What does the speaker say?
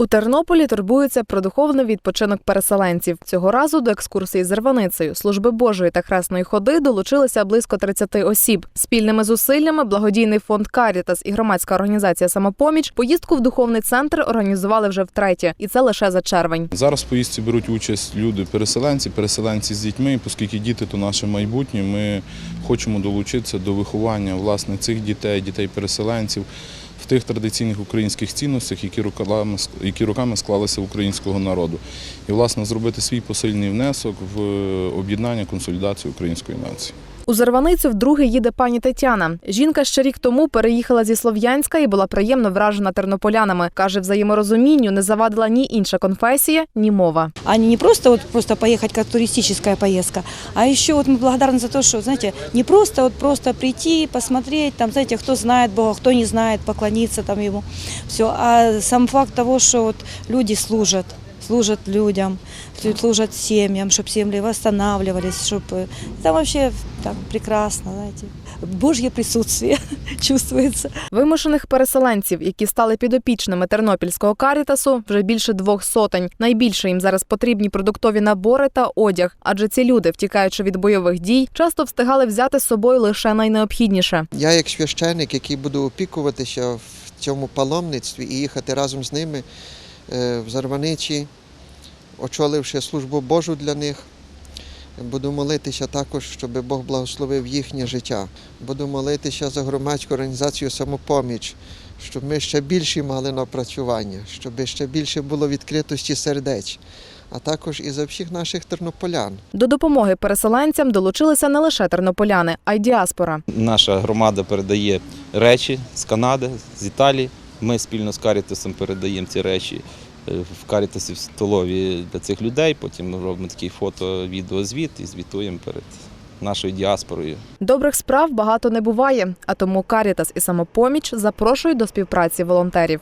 У Тернополі турбуються про духовний відпочинок переселенців. Цього разу до екскурсії з Рваницею, служби Божої та хресної ходи долучилися близько 30 осіб. Спільними зусиллями благодійний фонд Карітас і громадська організація Самопоміч поїздку в духовний центр організували вже втретє, і це лише за червень. Зараз в поїздці беруть участь люди, переселенці, переселенці з дітьми, оскільки діти то наше майбутнє. Ми хочемо долучитися до виховання власне цих дітей, дітей-переселенців в тих традиційних українських цінностях, які роками, які роками склалися українського народу, і власне зробити свій посильний внесок в об'єднання консолідацію української нації. У Зарваницю вдруге їде пані Тетяна. Жінка ще рік тому переїхала зі Слов'янська і була приємно вражена тернополянами. каже, взаєморозумінню не завадила ні інша конфесія, ні мова. а не просто вот просто поехать как туристическая поездка, а еще вот мы благодарны за то, что, знаете, не просто вот просто прийти, посмотреть, там, знаете, кто знает Бога, кто не знает, поклониться там ему, все, а сам факт того, что вот люди служат, служат людям, служат семьям, чтобы семьи восстанавливались, чтобы это вообще так прекрасно, знаете, Божье присутствие чувствуется. Вимушених переселенців, які стали підопічними тернопільського карітасу, вже більше двох сотень. Найбільше їм зараз потрібні продуктові набори та одяг, адже ці люди, втікаючи від бойових дій, часто встигали взяти з собою лише найнеобхідніше. Я як священник, який буду опікуватися в цьому паломництві і їхати разом з ними е, в Зарваничі, очоливши службу Божу для них. Буду молитися також, щоб Бог благословив їхнє життя. Буду молитися за громадську організацію самопоміч, щоб ми ще більше мали напрацювання, щоб ще більше було відкритості сердеч, а також і за всіх наших тернополян. До допомоги переселенцям долучилися не лише тернополяни, а й діаспора. Наша громада передає речі з Канади, з Італії. Ми спільно з Карітасом передаємо ці речі в Карітасі в столові для цих людей. Потім ми робимо такий фото-відеозвіт і звітуємо перед нашою діаспорою. Добрих справ багато не буває, а тому Карітас і самопоміч запрошують до співпраці волонтерів.